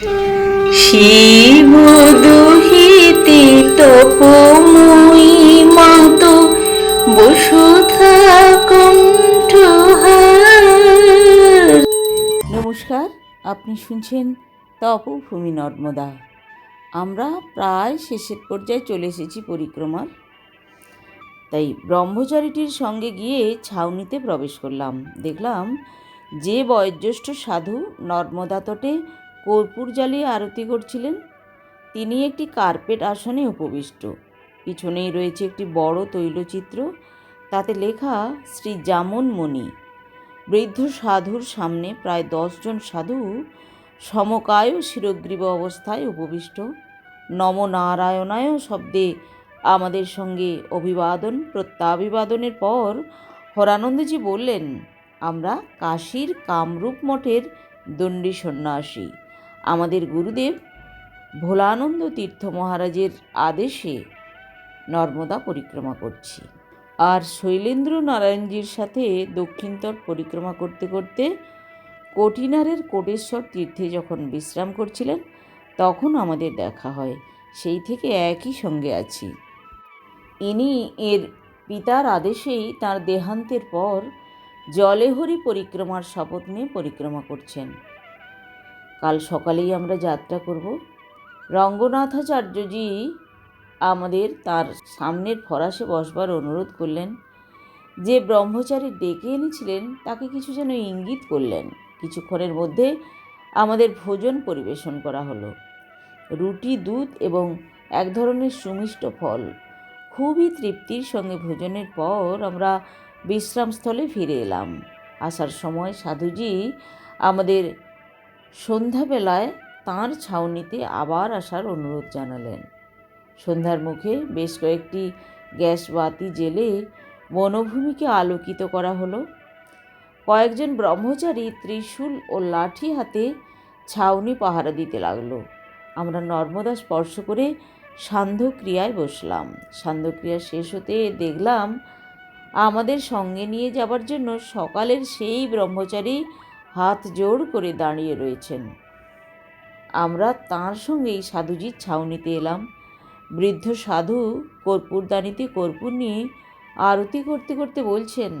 শিব দুহিতে তপময়ী মাত নমস্কার, আপনি শুনছেন তপভূমি নর্মদা। আমরা প্রায় শেষের পর্যায়ে চলে এসেছি পরিক্রমার। তাই ব্রহ্মচারীটির সঙ্গে গিয়ে ছাউনিতে প্রবেশ করলাম। দেখলাম যে বয়োজ্যেষ্ঠ সাধু নর্মদা তটে কর্পূর জ্বালিয়ে আরতি করছিলেন। তিনি একটি কার্পেট আসনে উপবিষ্ট। পিছনেই রয়েছে একটি বড় তৈলচিত্র। তাতে লেখা, শ্রী জামন মণি। বৃদ্ধ সাধুর সামনে প্রায় দশজন সাধু সমকায় শিরগ্রীব অবস্থায় উপবিষ্ট। নম নারায়ণায় শব্দে আমাদের সঙ্গে অভিবাদন, প্রত্যাভিবাদনের পর হরানন্দজি বললেন, আমরা কাশীর কামরূপ মঠের দণ্ডী সন্ন্যাসী। আমাদের গুরুদেব ভোলানন্দ তীর্থ মহারাজের আদেশে নর্মদা পরিক্রমা করছি। আর শৈলেন্দ্র নারায়ণজির সাথে দক্ষিণতট পরিক্রমা করতে করতে কটিনারের কোটেশ্বর তীর্থে যখন বিশ্রাম করছিলেন, তখন আমাদের দেখা হয়। সেই থেকে একই সঙ্গে আছি। ইনি এর পিতার আদেশেই তার দেহান্তের পর জলেহরি পরিক্রমার শপথ নিয়ে পরিক্রমা করছেন। কাল সকালেই আমরা যাত্রা করব। রঙ্গনাথাচার্যজি আমাদের তার সামনের ফরাসে বসবার অনুরোধ করলেন। যে ব্রহ্মচারী ডেকে এনেছিলেন, তাকে কিছু যেন ইঙ্গিত করলেন। কিছুক্ষণের মধ্যে আমাদের ভোজন পরিবেশন করা হলো। রুটি, দুধ এবং এক ধরনের সুমিষ্ট ফল। খুবই তৃপ্তির সঙ্গে ভোজনের পর আমরা বিশ্রামস্থলে ফিরে এলাম। আসার সময় সাধুজি আমাদের সন্ধ্যাবেলায় তাঁর ছাউনিতে আবার আসার অনুরোধ জানালেন। সন্ধ্যার মুখে বেশ কয়েকটি গ্যাস বাতি জেলে বনভূমিকে আলোকিত করা হলো। কয়েকজন ব্রহ্মচারী ত্রিশূল ও লাঠি হাতে ছাউনি পাহারা দিতে লাগল। আমরা নর্মদা স্পর্শ করে সান্ধ্যক্রিয়ায় বসলাম। সান্ধ্যক্রিয়া শেষ হতে দেখলাম, আমাদের সঙ্গে নিয়ে যাবার জন্য সকালের সেই ব্রহ্মচারী হাত জোড় করে দাঁড়িয়ে রয়েছেন। আমরা তাঁর সঙ্গেই সাধুজির ছাউনিতে এলাম। বৃদ্ধ সাধু কর্পূরদানিতে কর্পূর নিয়ে আরতি করতে করতে বলছেন,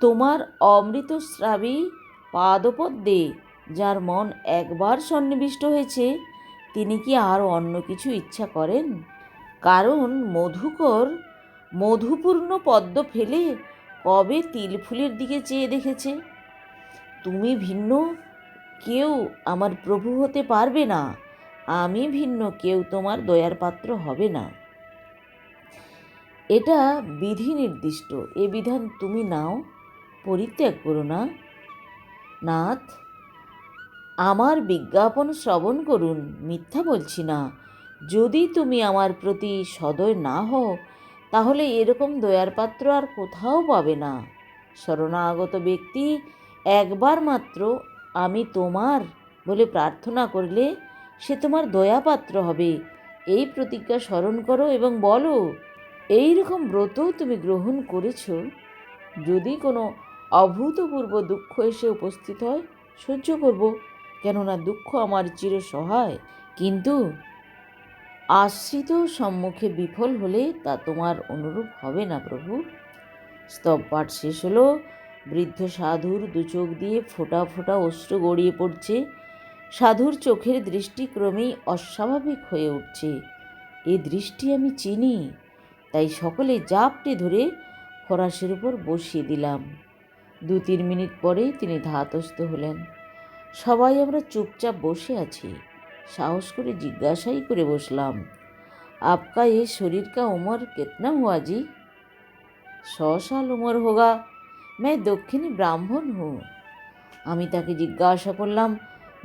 তোমার অমৃত অমৃতস্রাবী পাদপদ্মে, যার মন একবার সন্নিবিষ্ট হয়েছে, তিনি কি আর অন্য কিছু ইচ্ছা করেন? কারণ মধুকর, মধুপূর্ণ পদ্ম ফেলে কবে তিল ফুলের দিকে চেয়ে দেখেছে? তুমি ভিন্ন, কেউ আমার প্রভু হতে পারবে না। আমি ভিন্ন, কেউ তোমার দয়ার পাত্র হবে না। এটা বিধি নির্দিষ্ট। এ বিধান তুমি নাও, পরিত্যাগ করো না। নাথ, আমার বিজ্ঞাপন শ্রবণ করুন, মিথ্যা বলছি না। যদি তুমি আমার প্রতি সদয় না হও তাহলে এরকম দয়ার পাত্র আর কোথাও পাবে না। শরণাগত ব্যক্তি একবার মাত্র আমি তোমার বলে প্রার্থনা করলে সে তোমার দয়াপাত্র হবে। এই প্রতিজ্ঞা স্মরণ করো এবং বলো এই রকম ব্রত তুমি গ্রহণ করেছ। যদি কোনো অভূতপূর্ব দুঃখ এসে উপস্থিত হয়, সহ্য করব। কেননা দুঃখ আমার চির সহায় কিন্তু আশ্রিত সম্মুখে বিফল হলে তা তোমার অনুরূপ হবে না, প্রভু। স্তব পাঠ শেষ হলো, বৃদ্ধ সাধুর দু চোখ দিয়ে ফোটা ফোটা অশ্রু গড়িয়ে পড়ছে। সাধুর চোখের দৃষ্টি ক্রমেই অস্বাভাবিক হয়ে উঠছে। এ দৃষ্টি আমি চিনি, তাই সকলে জাপটে ধরে ফরাসের উপর বসিয়ে দিলাম। দু তিন মিনিট পরে তিনি ধাতস্থ হলেন। সবাই আমরা চুপচাপ বসে আছি। সাহস করে জিজ্ঞাসাই করে বসলাম আপকা ये शरीर का उम्र कितना हुआ जी सौ साल उम्र होगा मैं দক্ষিণী ব্রাহ্মণ হুঁ আমি তাকে জিজ্ঞাসা করলাম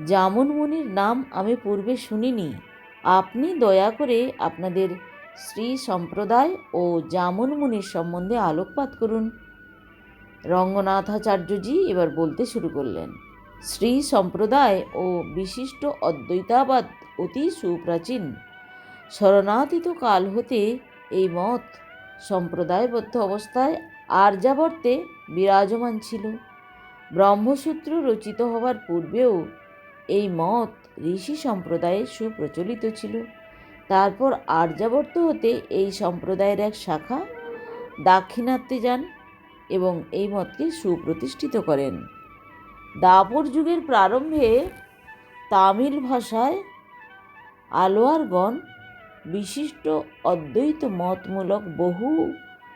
জামুন মুনির নাম আমি পূর্বে শুনিনি আপনি দয়া করে আপনাদের শ্রী সম্প্রদায় ও জামুন মুনির সম্বন্ধে আলোকপাত করুন রঙ্গনাথাচার্যজি এবার বলতে শুরু করলেন শ্রী সম্প্রদায় ও বিশিষ্ট অদ্বৈতাবাদ অতি সুপ্রাচীন। শরণাতীত কাল হতে এই মত সম্প্রদায়বদ্ধ অবস্থায় আর্যাবর্তে বিরাজমান ছিল। ব্রহ্মসূত্র রচিত হওয়ার পূর্বেও এই মত ঋষি সম্প্রদায়ে সুপ্রচলিত ছিল। তারপর আর্যাবর্ত হতে এই সম্প্রদায়ের এক শাখা দাক্ষিণাত্যে যান এবং এই মতকে সুপ্রতিষ্ঠিত করেন। দাপর যুগের প্রারম্ভে তামিল ভাষায় আলোয়ারগণ বিশিষ্ট অদ্বৈত মতমূলক বহু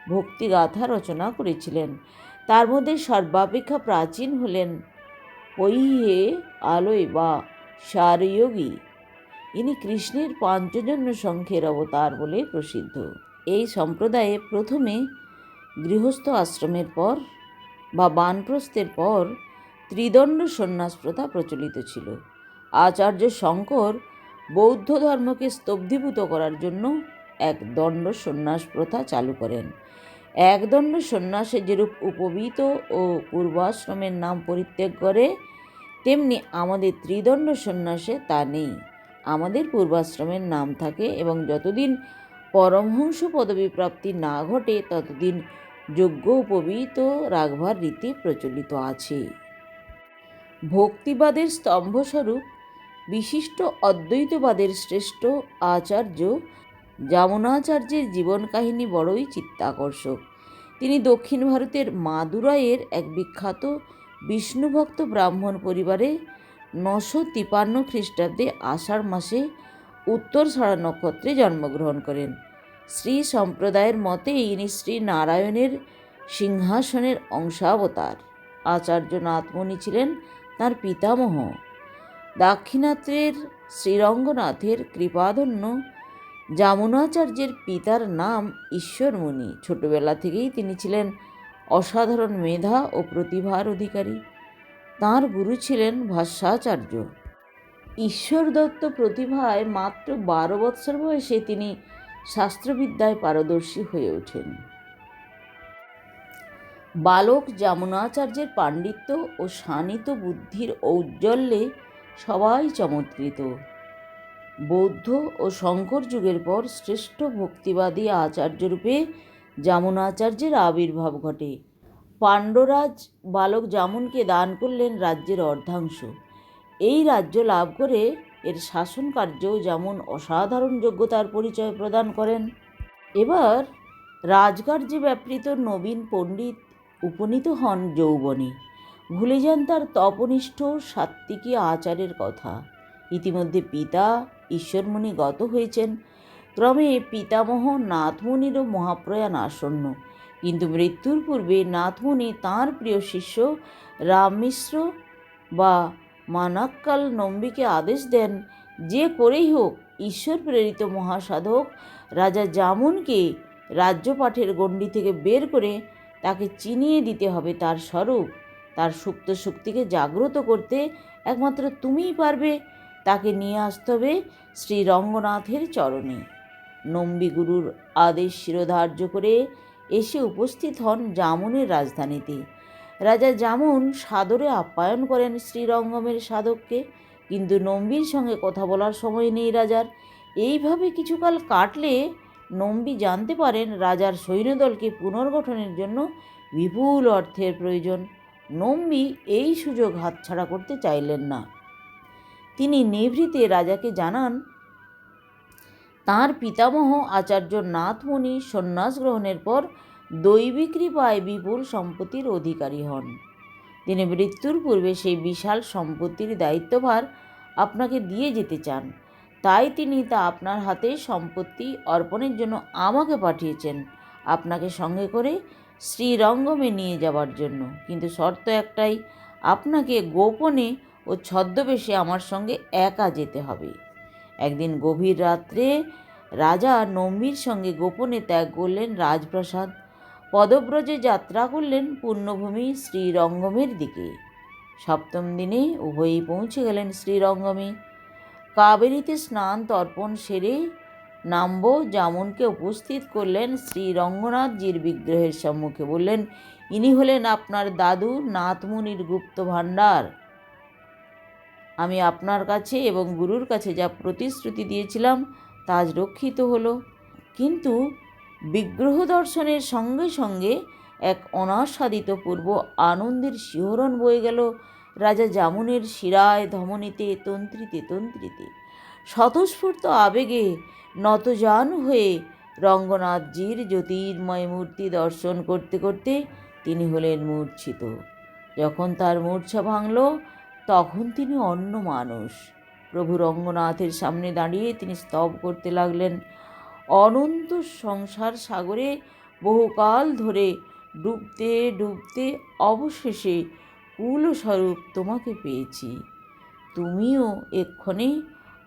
ভক্তিগাথা রচনা করেছিলেন। তার মধ্যে সর্বাপেক্ষা প্রাচীন হলেন পৈহে আলোয় বা সারয়োগী। ইনি কৃষ্ণের পাঞ্চজন্য সংখ্যের অবতার বলে প্রসিদ্ধ। এই সম্প্রদায়ে প্রথমে গৃহস্থ আশ্রমের পর বা বানপ্রস্থের পর ত্রিদণ্ড সন্ন্যাস প্রথা প্রচলিত ছিল। আচার্য শঙ্কর বৌদ্ধ ধর্মকে স্তব্ধীভূত করার জন্য এক দণ্ড সন্ন্যাস প্রথা চালু করেন। এক দণ্ড সন্ন্যাসে যেরূপ উপবীত ও পূর্বাশ্রমের নাম পরিত্যাগ করে, তেমনি আমাদের ত্রিদণ্ড সন্ন্যাসে তা নেই। আমাদের পূর্বাশ্রমের নাম থাকে এবং যতদিন পরমহংস পদবী প্রাপ্তি না ঘটে, ততদিন যোগ্য উপবীত রাখবার রীতি প্রচলিত আছে। ভক্তিবাদের স্তম্ভস্বরূপ বিশিষ্ট অদ্বৈতবাদের শ্রেষ্ঠ আচার্য যামনাচার্যের জীবন কাহিনী বড়ই চিত্তাকর্ষক। তিনি দক্ষিণ ভারতের মাদুরাইয়ের এক বিখ্যাত বিষ্ণুভক্ত ব্রাহ্মণ পরিবারে নশো তিপান্ন খ্রিস্টাব্দে আষাঢ় মাসে উত্তর সাড়া নক্ষত্রে জন্মগ্রহণ করেন। শ্রী সম্প্রদায়ের মতে ইনি শ্রী নারায়ণের সিংহাসনের অংশাবতার। আচার্য নাথমণি ছিলেন তার পিতামহ। দাক্ষিণাত্যের শ্রীরঙ্গনাথের কৃপাধন্য যামুনাচার্যের পিতার নাম ঈশ্বরমণি। ছোটবেলা থেকেই তিনি ছিলেন অসাধারণ মেধা ও প্রতিভার অধিকারী। তাঁর গুরু ছিলেন ভাষ্যাচার্য। ঈশ্বর দত্ত প্রতিভায় মাত্র বারো বৎসর বয়সে তিনি শাস্ত্রবিদ্যায় পারদর্শী হয়ে ওঠেন। বালক যামুনাচার্যের পাণ্ডিত্য ও শানিত বুদ্ধির ঔজ্জ্বল্যে সবাই চমৎকৃত। বৌদ্ধ ও শঙ্কর যুগের পর শ্রেষ্ঠ ভক্তিবাদী আচার্যরূপে যামুনাচার্যের আবির্ভাব ঘটে। পাণ্ডরাজ বালক জামুনকে দান করলেন রাজ্যের অর্ধাংশ। এই রাজ্য লাভ করে এর শাসন কার্য যেমন অসাধারণ যোগ্যতার পরিচয় প্রদান করেন। এবার রাজকার্যে ব্যাপৃত নবীন পণ্ডিত উপনীত হন যৌবনে। ভুলে যান তার তপনিষ্ঠ সাত্ত্বিকী আচারের কথা। ইতিমধ্যে পিতা ঈশ্বরমণি গত হয়েছেন। ক্রমে পিতামহ নাথমুনিরও মহাপ্রয়াণ আসন্ন। কিন্তু মৃত্যুর পূর্বে নাথমুনি তাঁর প্রিয় শিষ্য রাম মিশ্র বা মানাক্কাল নম্বিকে আদেশ দেন যে করেই হোক ঈশ্বর প্রেরিত মহাসাধক রাজা জামুনকে রাজ্যপাঠের গণ্ডি থেকে বের করে তাকে চিনিয়ে দিতে হবে তার স্বরূপ। তার সুপ্ত শক্তিকে জাগ্রত করতে একমাত্র তুমিই পারবে। তাকে নিয়ে আসতে হবে শ্রী রঙ্গনাথের চরণে। নম্বিগুরুর আদেশ শিরোধার্য করে এসে উপস্থিত হন জামুনের রাজধানীতে। রাজা জামুন সাদরে আপ্যায়ন করেন শ্রীরঙ্গমের সাধককে, কিন্তু নম্বির সঙ্গে কথা বলার সময় নেই রাজার। এইভাবে কিছুকাল কাটলে নম্বি জানতে পারেন রাজার সৈন্যদলকে পুনর্গঠনের জন্য বিপুল অর্থের প্রয়োজন। নম্বি এই সুযোগ হাতছাড়া করতে চাইলেন না। তিনি নিভৃতে রাজাকে জানান, তাঁর পিতামহ আচার্য নাথমণি সন্ন্যাস গ্রহণের পর দৈবী কৃপায় বিপুল সম্পত্তির অধিকারী হন। তিনি মৃত্যুর পূর্বে সেই বিশাল সম্পত্তির দায়িত্বভার আপনাকে দিয়ে যেতে চান। তাই তিনি তা আপনার হাতে সম্পত্তি অর্পণের জন্য আমাকে পাঠিয়েছেন আপনাকে সঙ্গে করে শ্রীরঙ্গমে নিয়ে যাওয়ার জন্য। কিন্তু শর্ত একটাই, আপনাকে গোপনে ও ছদ্মবেশে আমার সঙ্গে একা যেতে হবে। একদিন গভীর রাত্রে রাজা নম্বির সঙ্গে গোপনে ত্যাগ করলেন রাজপ্রাসাদ। পদব্রজে যাত্রা করলেন পুণ্যভূমি শ্রীরঙ্গমের দিকে। সপ্তম দিনে উভয়ই পৌঁছে গেলেন শ্রীরঙ্গমে। কাবেরীতে স্নান তর্পণ সেরে নাম্ব। জামুনকে উপস্থিত করলেন শ্রী রঙ্গনাথজির বিগ্রহের সম্মুখে। বললেন, ইনি হলেন আপনার দাদু নাথমুনির গুপ্ত ভাণ্ডার। আমি আপনার কাছে এবং গুরুর কাছে যা প্রতিশ্রুতি দিয়েছিলাম, তা আজ রক্ষিত হলো। কিন্তু বিগ্রহ দর্শনের সঙ্গে সঙ্গে এক অনাস্বাদিত পূর্ব আনন্দের শিহরণ বয়ে গেল। রাজা জামুনের শিরায় ধমনীতে, তন্ত্রিতে তন্ত্রিতে। স্বতঃস্ফূর্ত আবেগে নতজান হয়ে রঙ্গনাথজির জ্যোতির্ময় মূর্তি দর্শন করতে করতে তিনি হলেন মূর্ছিত। যখন তার মূর্ছা ভাঙল, তখন তিনি অন্য মানুষ। প্রভু রঙ্গনাথের সামনে দাঁড়িয়ে তিনি স্তব করতে লাগলেন। অনন্ত সংসার সাগরে বহুকাল ধরে ডুবতে ডুবতে অবশেষে কুলস্বরূপ তোমাকে পেয়েছি। তুমিও এক্ষণে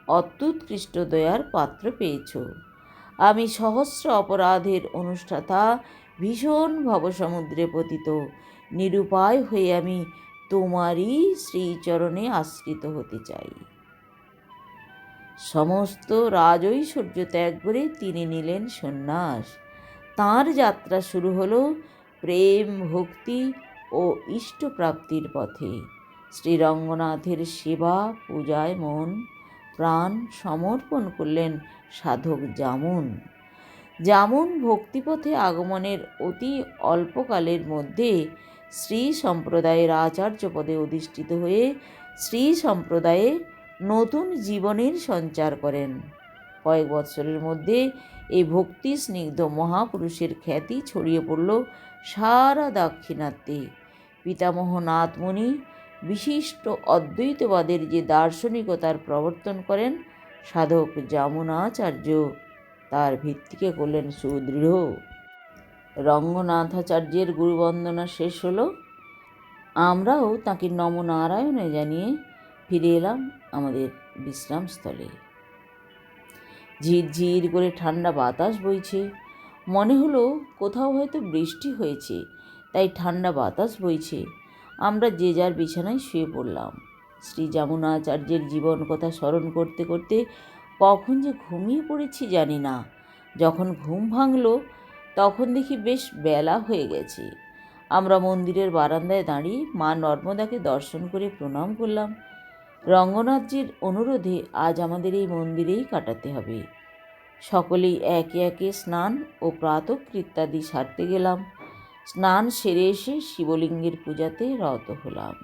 অত্যুৎকৃষ্ট দয়ার পাত্র পেয়েছ। আমি সহস্র অপরাধের অনুষ্ঠাতা, ভীষণ ভবসমুদ্রে পতিত, নিরুপায় হয়ে আমি তোমারই শ্রীচরণে আশ্রিত হতে চাই। সমস্ত রাজৈশ্বর্য ত্যাগ করে তিনি নিলেন সন্ন্যাস। তাঁর যাত্রা শুরু হলো প্রেম, ভক্তি ও ইষ্টপ্রাপ্তির পথে। শ্রীরঙ্গনাথের সেবা, পূজায় মন, প্রাণ সমর্পণ করলেন সাধক জামুন। জামুন ভক্তিপথে আগমনের অতি অল্পকালের মধ্যে শ্রী সম্প্রদায়ের আচার্য পদে অধিষ্ঠিত হয়ে শ্রী সম্প্রদায়ে নতুন জীবনের সঞ্চার করেন। কয়েক বৎসরের মধ্যে এই ভক্তি স্নিগ্ধ মহাপুরুষের খ্যাতি ছড়িয়ে পড়ল সারা দাক্ষিণাত্যে। পিতামহ নাথমণি বিশিষ্ট অদ্বৈতবাদের যে দার্শনিকতার প্রবর্তন করেন, সাধক যামুনাচার্য তার ভিত্তিকে করলেন সুদৃঢ়। রঙ্গনাথাচার্যের গুরুবন্দনা শেষ হলো। আমরাও তাকে নমনারায়ণে জানিয়ে ফিরে এলাম আমাদের বিশ্রামস্থলে। ঝিরঝির করে ঠান্ডা বাতাস বইছে। মনে হলো কোথাও হয়তো বৃষ্টি হয়েছে। তাই ঠান্ডা বাতাস বইছে। আমরা যে যার বিছানায় শুয়ে পড়লাম। শ্রী যমুনাচার্যের জীবন কথা স্মরণ করতে করতে কখন যে ঘুমিয়ে পড়েছি জানি না। যখন ঘুম ভাঙলো, তখন দেখি বেশ বেলা হয়ে গেছে। আমরা মন্দিরের বারান্দায় দাঁড়িয়ে মা নর্মদাকে দর্শন করে প্রণাম করলাম। রঙ্গনাথজির অনুরোধে আজ আমাদের এই মন্দিরেই কাটাতে হবে। সকলেই একে একে স্নান ও প্রাতকৃত্যাদি সারতে গেলাম। স্নান সেরে এসে শিবলিঙ্গের পূজাতে রত হলাম।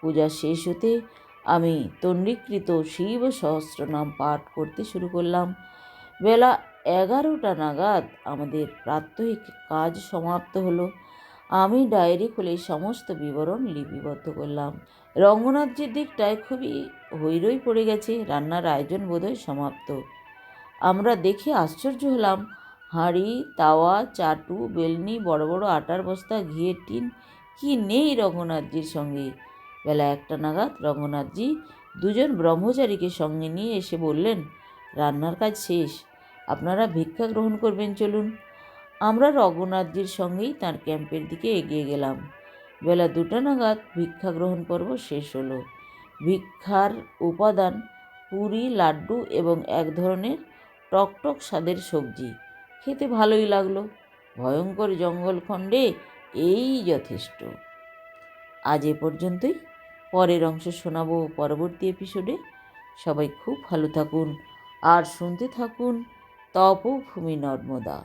পূজা শেষ হতে আমি তন্ডীকৃত শিব সহস্রনাম পাঠ করতে শুরু করলাম। বেলা এগারোটা নাগাদ আমাদের প্রাত্যহিক কাজ সমাপ্ত হলো। আমি ডায়েরি খুলে সমস্ত বিবরণ লিপিবদ্ধ করলাম। রঙ্গনাথজির দিকটায় খুবই হৈরই পড়ে গেছে। রান্নার আয়োজন বোধহয় সমাপ্ত। আমরা দেখে আশ্চর্য হলাম হাঁড়ি, তাওয়া, চাটু, বেলনি, বড় বড় আটার বস্তা, ঘিয়ের টিন, কি নেই রঙ্গনাথজির সঙ্গে? বেলা একটা নাগাদ রঙ্গনাথজি দুজন ব্রহ্মচারীকে সঙ্গে নিয়ে এসে বললেন, রান্নার কাজ শেষ, আপনারা ভিক্ষা গ্রহণ করবেন, চলুন। আমরা রঘুনাথজির সঙ্গেই তার ক্যাম্পের দিকে এগিয়ে গেলাম। বেলা দুটা নাগাদ ভিক্ষা গ্রহণ পর্ব শেষ হলো। ভিক্ষার উপাদান, পুরি, লাড্ডু এবং এক ধরনের টকটক স্বাদের সবজি। খেতে ভালোই লাগল। ভয়ঙ্কর জঙ্গলখণ্ডে এই যথেষ্ট। আজ এ পর্যন্তই। পরের অংশ শোনাবো পরবর্তী এপিসোডে সবাই খুব ভালো থাকুন। আর শুনতে থাকুন তপভূমি নর্মদা।